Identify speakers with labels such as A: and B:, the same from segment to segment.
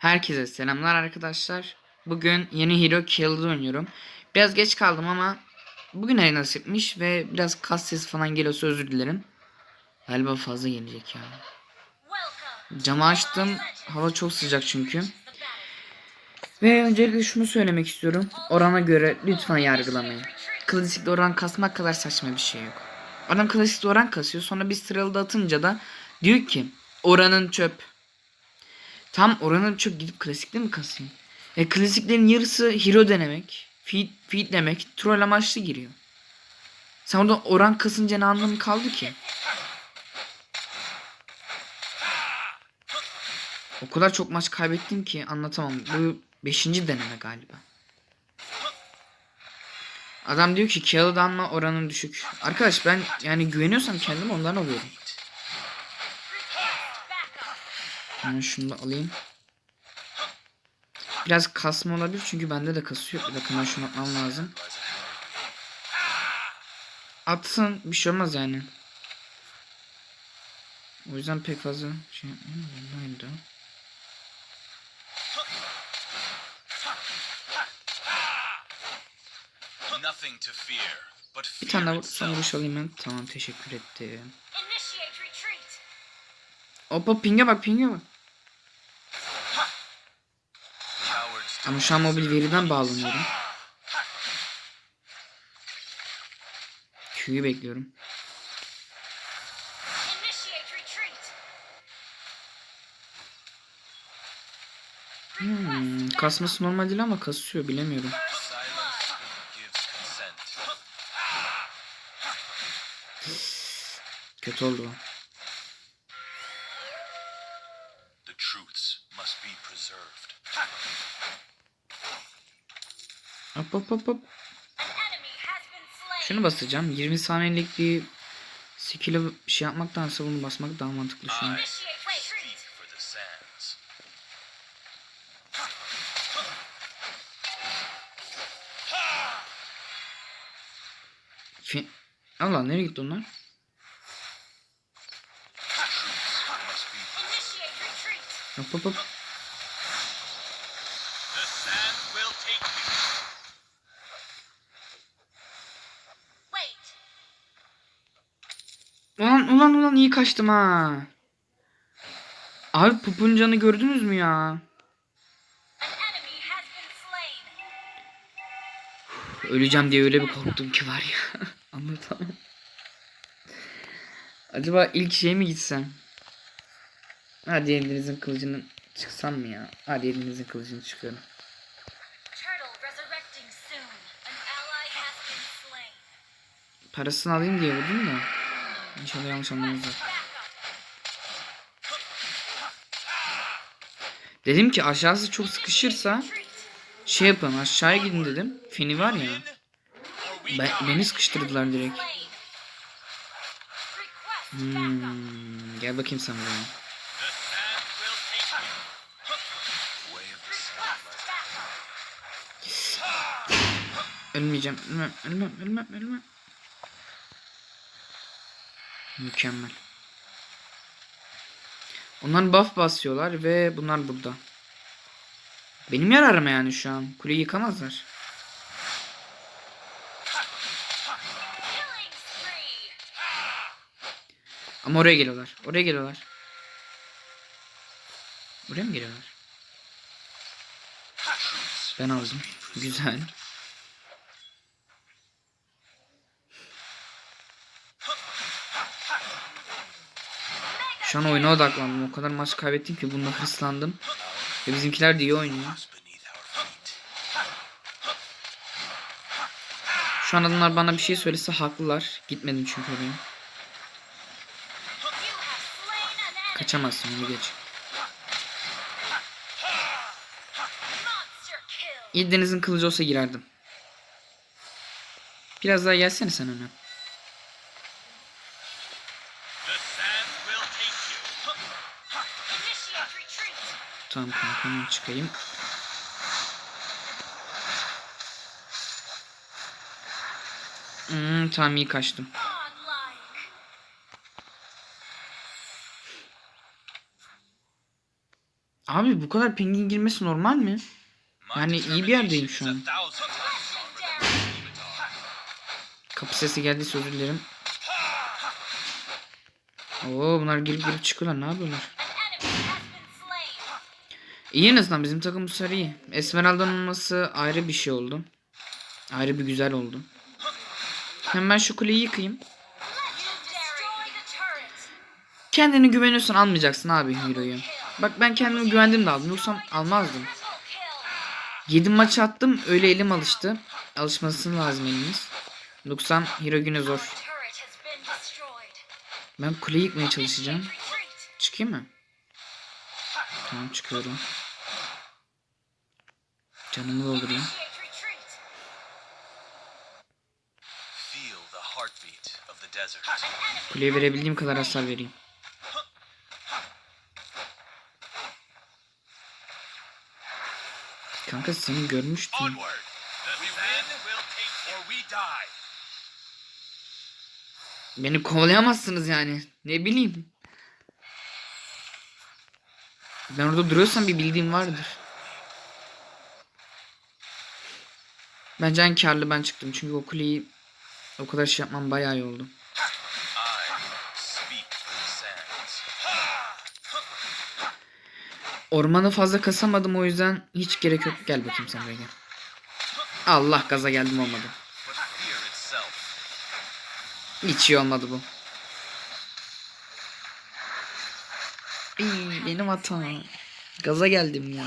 A: Herkese selamlar arkadaşlar. Bugün yeni Hero Killed oynuyorum. Biraz geç kaldım ama bugün ayı nasipmiş ve biraz kas sesi falan geliyorsa özür dilerim. Galiba fazla gelecek ya. Camı açtım. Hava çok sıcak çünkü. Ve öncelikle şunu söylemek istiyorum. Orana göre lütfen yargılamayın. Klasikte oran kasmak kadar saçma bir şey yok. Adam klasikte oran kasıyor. Sonra bir sıralı da atınca da diyor ki oranın çöp. Tam oranın çöp gidip klasikte mi kasayım? E klasiklerin yarısı hero denemek, feed, feed demek, troll amaçlı giriyor. Sen orada oran kasınca ne anlamı kaldı ki? O kadar çok maç kaybettim ki anlatamam. Bu 5. deneme galiba. Adam diyor ki kağıdanma oranın düşük. Arkadaş ben yani güveniyorsam kendim ondan alıyorum. Hemen şunu da alayım. Biraz kasma olabilir çünkü bende de kasıyor. Bir dakika ben şunu atmam lazım. Atsın bir şey olmaz yani. O yüzden pek fazla şey
B: but
A: Bir tane daha
B: itself.
A: vuruş alayım ben. Tamam teşekkür
C: retreat.
A: Hoppa pinge bak pinge bak. Ama şu an mobil veriden bağlanıyorum. Q'yu bekliyorum. Hmm, kasması normal değil ama kasıyor bilemiyorum. Kötü oldu o. Hop hop hop. Şunu basacağım. 20 saniyelik bir skill'e şey yapmaktansa bunu basmak daha mantıklı şu an. Allah nereye gitti onlar? Hop hop hop. Ulan ulan iyi kaçtım ha. Abi pupuncanı gördünüz mü ya? Öleceğim diye öyle bir korktum ki var ya. Anlatamam. Acaba ilk şey mi gitsem? Hadi elinizin kılıcını çıksam mı ya? Hadi elinizin kılıcını çıkıyorum. Parasını alayım diye vurdum da. İnşallah yanlış anlamazlar. Dedim ki aşağısı çok sıkışırsa şey yapın aşağıya gidin dedim. Feni var ya. Ben, beni sıkıştırdılar direkt. Hmm, gel bakayım sen buraya. Ölmeyeceğim. Ölmem, ölmem, ölmem, ölmem. Mükemmel. Onlar buff basıyorlar ve bunlar burada. Benim yararım yani şu an. Kuleyi yıkamazlar. Ama oraya geliyorlar. Oraya geliyorlar. Buraya mı geliyorlar? Ben aldım. Güzel. Şu an oyuna odaklandım. O kadar maç kaybettim ki bunda hırslandım. Ve bizimkiler de iyi oynuyor. Şu an adamlar bana bir şey söylese haklılar. Gitmedim çünkü oraya. Kaçamazsın onu geç. İlk kılıcı olsa girerdim. Biraz daha gelsene sen öne. Tamam kanka hemen çıkayım. Hmm, tamam iyi kaçtım. Abi bu kadar pingin girmesi normal mi? Yani iyi bir yerdeyim şu an. Kapı sesi geldiyse özür dilerim. Oo bunlar girip girip çıkıyorlar. Ne yapıyorlar? İyi en azından bizim takım bu sefer iyi. Esmeralda'nın olması ayrı bir şey oldu. Ayrı bir güzel oldu. Hemen şu kuleyi yıkayım. Kendine güveniyorsan almayacaksın abi Hero'yu. Bak ben kendime güvendim de aldım. Yoksa almazdım.
C: Triple kill.
A: 7 maç attım. Öyle elim alıştı. Alışması lazım elimiz. Yoksa Hero güne zor. Ben kuleyi yıkmaya çalışacağım. Çıkayım mı? Tamam çıkıyorum. Canımı doldurayım. Kuleye verebildiğim kadar hasar vereyim. Kanka seni görmüştüm. Beni kovalayamazsınız yani. Ne bileyim. Ben orada duruyorsam bir bildiğim vardır. Bence en karlı ben çıktım. Çünkü o kuleyi o kadar şey yapmam bayağı iyi oldu. Ormanı fazla kasamadım o yüzden hiç gerek yok. Gel bakayım sen buraya gel. Allah gaza geldim olmadı. Hiç iyi olmadı bu. Ay, benim hatam. Gaza geldim ya.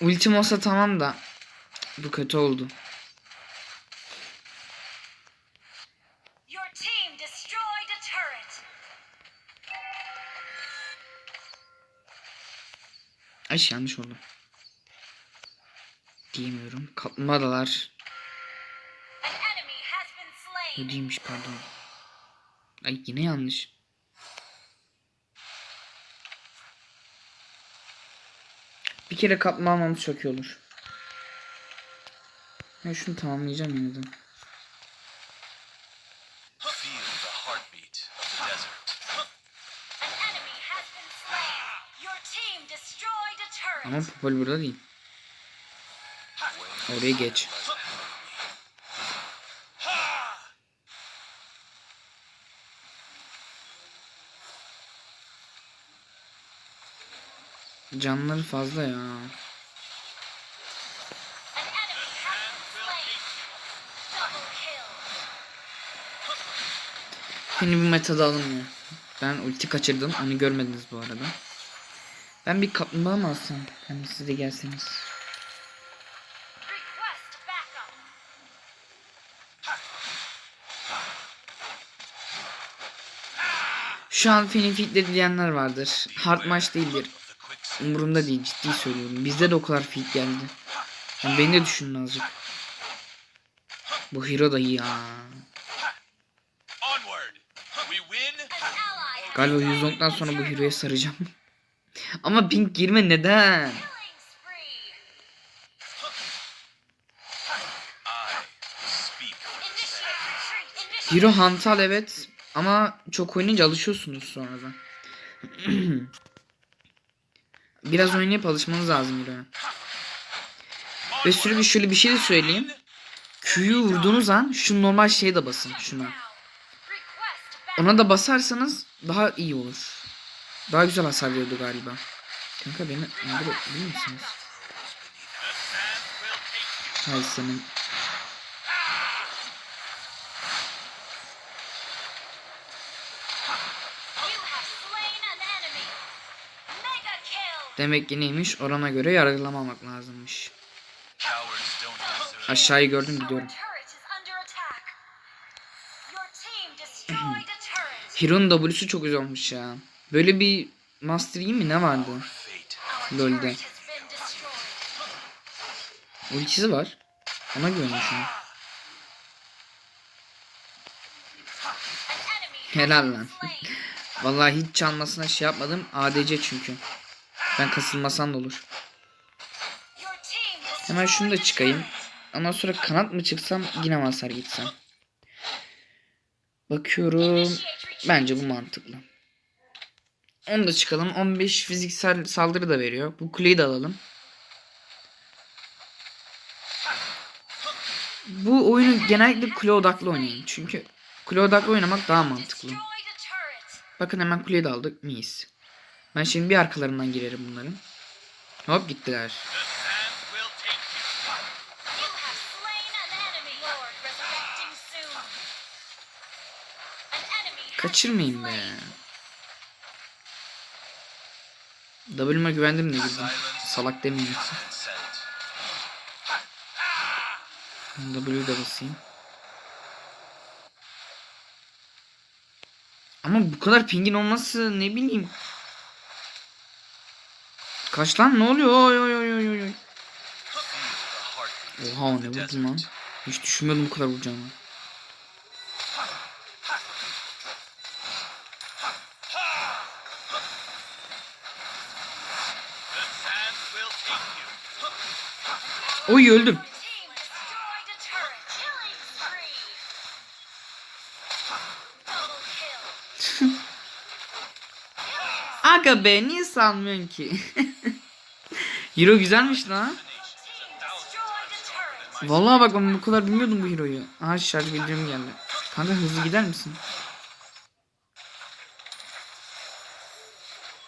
A: Ultim olsa tamam da bu kötü oldu. Ay yanlış oldu. Diyemiyorum.
C: Slain.
A: Bu değilmiş pardon. Ay yine yanlış. Bir kere kaplumbağa almamız çok iyi olur. Ben şunu tamamlayacağım yeniden. Ama Popol burada değil. Oraya geç. Canları fazla ya. Yeni bir metada alınmıyor. Ben ulti kaçırdım. Onu görmediniz bu arada. Ben bir kaplumbağa mı alsam? Hani siz de gelseniz. Şu an Feni Fit'le diyenler vardır. Hard maç değildir. Umurumda değil ciddi söylüyorum. Bizde de o kadar fit geldi. Yani beni de düşünün azıcık. Bu hero da iyi ya. Galiba
C: slain
A: 110'dan
C: the
A: sonra bu hero'ya saracağım. Ama pink girme neden? Hero hantal evet. Ama çok oynayınca alışıyorsunuz sonradan. Biraz oynayıp alışmanız lazım Hero'ya. Ve sürekli şöyle bir şey de söyleyeyim. Q'yu vurduğunuz an şu normal şeye de basın şuna. Ona da basarsanız daha iyi olur. Daha güzel hasar veriyordu galiba. Kanka beni
B: will take you.
A: Hay senin. Demek ki neymiş? Orana göre yargılamamak lazımmış. Aşağıyı gördüm gidiyorum. Hero'nun W'su çok güzel olmuş ya. Böyle bir Master mi ne vardı? LoL'de. Ultisi var. Ona
C: has
A: Helal lan. Vallahi hiç çalmasına şey yapmadım. ADC çünkü. Ben kasılmasam da olur. Hemen şunu da çıkayım. Ondan sonra kanat mı çıksam yine mi hasar gitsem. Bakıyorum. Bence bu mantıklı. Onu da çıkalım. 15 fiziksel saldırı da veriyor. Bu kuleyi de alalım. Bu oyunu genellikle kule odaklı oynayın. Çünkü kule odaklı oynamak daha mantıklı. Bakın hemen kuleyi de aldık. Mis. Ben şimdi bir arkalarından girerim bunların. Hop gittiler.
C: Been
A: be. W'me güvendim de girdim. Salak demeyin. De basayım. Ama bu kadar pingin olması ne bileyim. Kaç lan ne oluyor? Oy oy oy oy oy. Oha ne
B: desert.
A: lan. Hiç düşünmüyordum bu kadar
B: you.
A: Oy öldüm. Aga be niye salmıyorsun ki? Hero güzelmiş lan. Vallahi bak ben bu kadar bilmiyordum bu hero'yu. Aha şarj bildirim geldi. Kanka hızlı gider misin?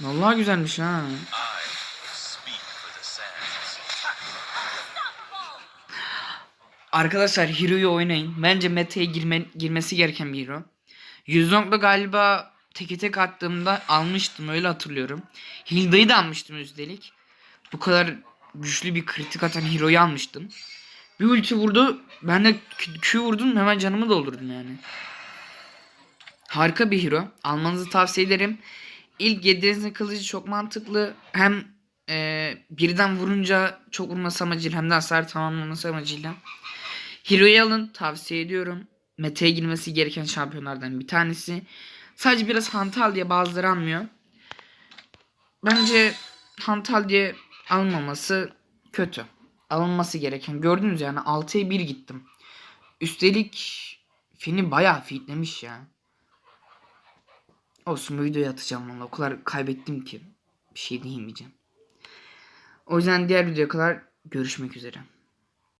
A: Vallahi güzelmiş ha. Arkadaşlar Hero'yu oynayın. Bence meta'ya girme, girmesi gereken bir hero. Yüzlong'da galiba teke tek attığımda almıştım öyle hatırlıyorum. Hilda'yı da almıştım üstelik. Bu kadar güçlü bir kritik atan Hero'yu almıştım. Bir ulti vurdu. Ben de Q- vurdum hemen canımı doldurdum yani. Harika bir hero. Almanızı tavsiye ederim. İlk yediğinizde kılıcı çok mantıklı. Hem e, birden vurunca çok vurması amacıyla hem de hasar tamamlaması amacıyla. Hero'yu alın tavsiye ediyorum. Mete'ye girmesi gereken şampiyonlardan bir tanesi. Sadece biraz hantal diye bazıları almıyor. Bence hantal diye alınmaması kötü. Alınması gereken. Gördünüz yani 6'ya 1 gittim. Üstelik Fini bayağı fitlemiş ya. Olsun bu videoyu atacağım valla. O kadar kaybettim ki. Bir şey diyemeyeceğim. O yüzden diğer videoya kadar görüşmek üzere.